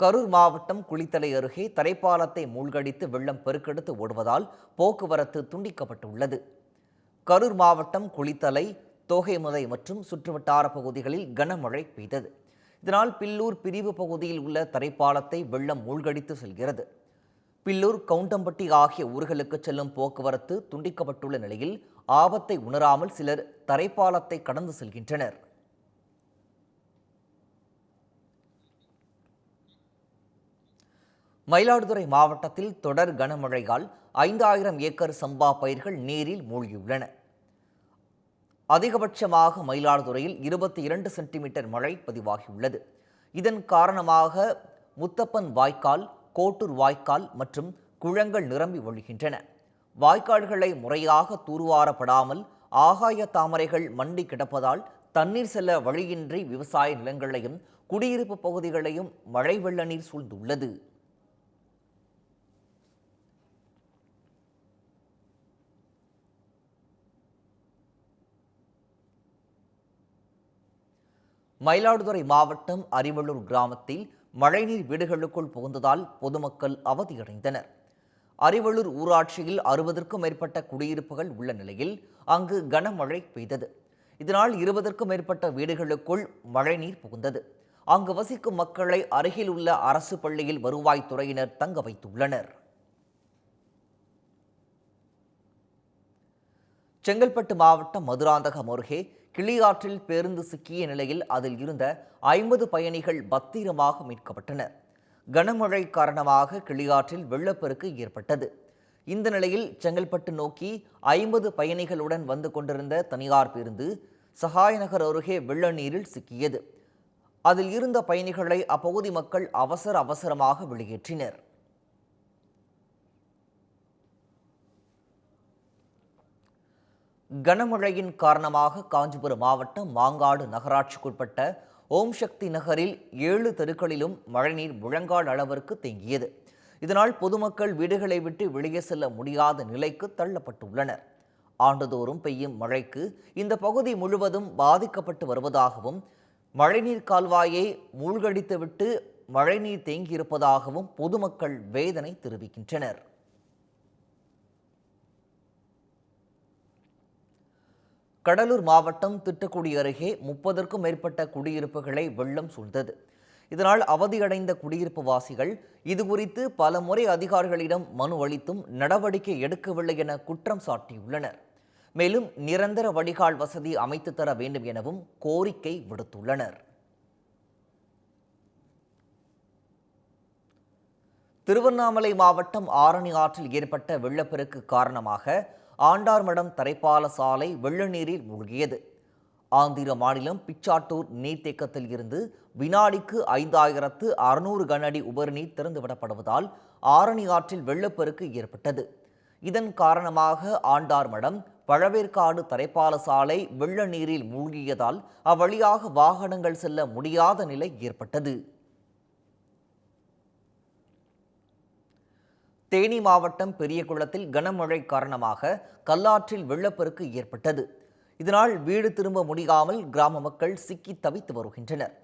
கரூர் மாவட்டம் குளித்தலை அருகே தரைப்பாலத்தை மூழ்கடித்து வெள்ளம் பெருக்கெடுத்து ஓடுவதால் போக்குவரத்து துண்டிக்கப்பட்டுள்ளது. கரூர் மாவட்டம் குளித்தலை தோகைமுதை மற்றும் சுற்றுவட்டார பகுதிகளில் கனமழை பெய்தது. இதனால் பில்லூர் பிரிவு பகுதியில் உள்ள தரைப்பாலத்தை வெள்ளம் மூழ்கடித்து செல்கிறது. பில்லூர் கவுண்டம்பட்டி ஆகிய ஊர்களுக்கு செல்லும் போக்குவரத்து துண்டிக்கப்பட்டுள்ள நிலையில் ஆபத்தை உணராமல் சிலர் தரைப்பாலத்தை கடந்து செல்கின்றனர். மயிலாடுதுறை மாவட்டத்தில் தொடர் கனமழையால் ஐந்தாயிரம் ஏக்கர் சம்பா பயிர்கள் நீரில் மூழ்கியுள்ளன. அதிகபட்சமாக மயிலாடுதுறையில் இருபத்தி இரண்டு சென்டிமீட்டர் மழை பதிவாகியுள்ளது. இதன் காரணமாக முத்தப்பன் வாய்க்கால் கோட்டூர் வாய்க்கால் மற்றும் குளங்கள் நிரம்பி வழிகின்றன வாய்க்கால்களை முறையாக தூர்வாரப்படாமல் ஆகாய தாமரைகள் மண்டி கிடப்பதால் தண்ணீர் செல்ல வழியின்றி விவசாய நிலங்களையும் குடியிருப்பு பகுதிகளையும் மழை வெள்ள நீர் சூழ்ந்துள்ளது. மயிலாடுதுறை மாவட்டம் அரிவள்ளூர் கிராமத்தில் மழைநீர் வீடுகளுக்குள் புகுந்ததால் பொதுமக்கள் அவதியடைந்தனர். அரிவள்ளூர் ஊராட்சியில் அறுபதற்கும் மேற்பட்ட குடியிருப்புகள் உள்ள நிலையில் அங்கு கனமழை பெய்தது. இதனால் இருபதற்கும் மேற்பட்ட வீடுகளுக்குள் மழைநீர் புகுந்தது. அங்கு வசிக்கும் மக்களை அருகில் உள்ள அரசு பள்ளியில் வருவாய்த்துறையினர் தங்க வைத்துள்ளனர். செங்கல்பட்டு மாவட்டம் மதுராந்தகம் அருகே கிளியாற்றில் பேருந்து சிக்கிய நிலையில் அதில் இருந்த ஐம்பது பயணிகள் பத்திரமாக மீட்கப்பட்டனர். கனமழை காரணமாக கிளியாற்றில் வெள்ளப்பெருக்கு ஏற்பட்டது. இந்த நிலையில் செங்கல்பட்டு நோக்கி ஐம்பது பயணிகளுடன் வந்து கொண்டிருந்த தனியார் பேருந்து சகாயநகர் அருகே வெள்ள நீரில் சிக்கியது. அதில் இருந்த பயணிகளை அப்பகுதி மக்கள் அவசர அவசரமாக வெளியேற்றினர். கனமழையின் காரணமாக காஞ்சிபுரம் மாவட்டம் மாங்காடு நகராட்சிக்குட்பட்ட ஓம் சக்தி நகரில் ஏழு தெருக்களிலும் மழைநீர் முழங்கால் அளவிற்கு தேங்கியது. இதனால் பொதுமக்கள் வீடுகளை விட்டு வெளியே செல்ல முடியாத நிலைக்கு தள்ளப்பட்டுள்ளனர். ஆண்டுதோறும் பெய்யும் மழைக்கு இந்த பகுதி முழுவதும் பாதிக்கப்பட்டு வருவதாகவும் மழைநீர் கால்வாயை மூழ்கடித்துவிட்டு மழைநீர் தேங்கியிருப்பதாகவும் பொதுமக்கள் வேதனை தெரிவிக்கின்றனர். கடலூர் மாவட்டம் திட்டக்குடி அருகே முப்பதற்கும் மேற்பட்ட குடியிருப்புகளை வெள்ளம் சூழ்ந்தது. இதனால் அவதியடைந்த குடியிருப்பு வாசிகள் இதுகுறித்து பல முறை அதிகாரிகளிடம் மனு அளித்தும் நடவடிக்கை எடுக்கவில்லை என குற்றம் சாட்டியுள்ளனர். மேலும் நிரந்தர வடிகால் வசதி அமைத்து தர வேண்டும் எனவும் கோரிக்கை விடுத்துள்ளனர். திருவண்ணாமலை மாவட்டம் ஆரணி ஆற்றில் ஏற்பட்ட வெள்ளப்பெருக்கு காரணமாக ஆண்டார்மடம் தரைப்பால சாலை வெள்ள நீரில் மூழ்கியது. ஆந்திர மாநிலம் பிச்சாட்டூர் நீர்த்தேக்கத்தில் இருந்து வினாடிக்கு ஐந்தாயிரத்து அறுநூறு கனஅடி உபரிநீர் திறந்துவிடப்படுவதால் ஆரணி ஆற்றில் வெள்ளப்பெருக்கு ஏற்பட்டது. இதன் காரணமாக ஆண்டார்மடம் பழவேற்காடு தரைப்பால சாலை வெள்ள நீரில் மூழ்கியதால் அவ்வழியாக வாகனங்கள் செல்ல முடியாத நிலை ஏற்பட்டது. தேனி மாவட்டம் பெரியகுளத்தில் கனமழை காரணமாக கல்லாற்றில் வெள்ளப்பெருக்கு ஏற்பட்டது. இதனால் வீடு திரும்ப முடியாமல் கிராம மக்கள் சிக்கி தவித்து வருகின்றனர்.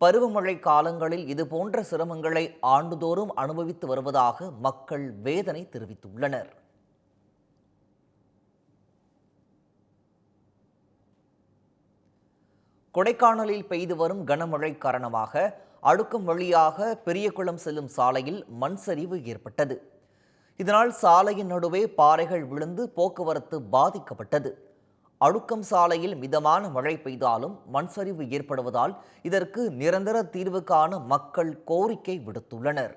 பருவமழை காலங்களில் இதுபோன்ற சிரமங்களை ஆண்டுதோறும் அனுபவித்து வருவதாக மக்கள் வேதனை தெரிவித்துள்ளனர். கொடைக்கானலில் பெய்து வரும் கனமழை காரணமாக அடுக்கும் வழியாக பெரியகுளம் செல்லும் சாலையில் மண் சரிவு ஏற்பட்டது. இதனால் சாலையின் நடுவே பாறைகள் விழுந்து போக்குவரத்து பாதிக்கப்பட்டது. அழுக்கம் சாலையில் மிதமான மழை பெய்தாலும் மண் சரிவு ஏற்படுவதால் இதற்கு நிரந்தர தீர்வு காண மக்கள் கோரிக்கை விடுத்துள்ளனர்.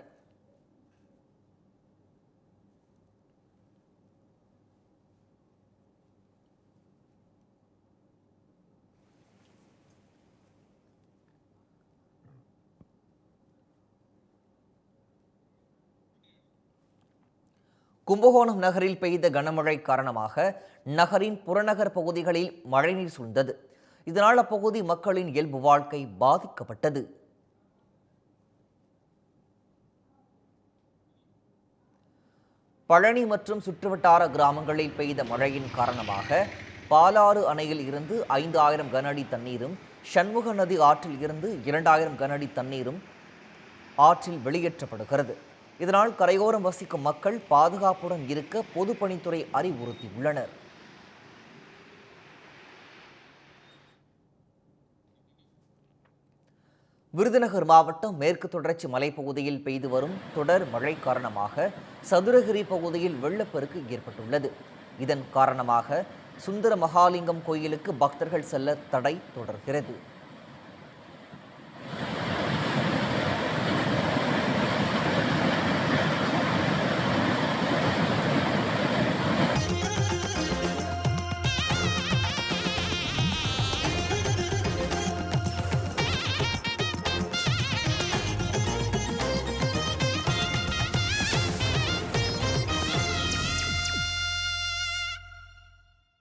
கும்பகோணம் நகரில் பெய்த கனமழை காரணமாக நகரின் புறநகர் பகுதிகளில் மழைநீர் சூழ்ந்தது. இதனால் அப்பகுதி மக்களின் இயல்பு வாழ்க்கை பாதிக்கப்பட்டது. பழனி மற்றும் சுற்றுவட்டார கிராமங்களில் பெய்த மழையின் காரணமாக பாலாறு அணையில் இருந்து ஐந்து ஆயிரம் கனஅடி தண்ணீரும் சண்முக நதி ஆற்றில் இருந்து இரண்டாயிரம் கன அடி தண்ணீரும் ஆற்றில் வெளியேற்றப்படுகிறது. இதனால் கரையோரம் வசிக்கும் மக்கள் பாதுகாப்புடன் இருக்க பொதுப்பணித்துறை அறிவுறுத்தியுள்ளனர். விருதுநகர் மாவட்டம் மேற்கு தொடர்ச்சி மலைப்பகுதியில் பெய்து வரும் தொடர் மழை காரணமாக சதுரகிரி பகுதியில் வெள்ளப்பெருக்கு ஏற்பட்டுள்ளது. இதன் காரணமாக சுந்தர மகாலிங்கம் கோயிலுக்கு பக்தர்கள் செல்ல தடை தொடர்கிறது.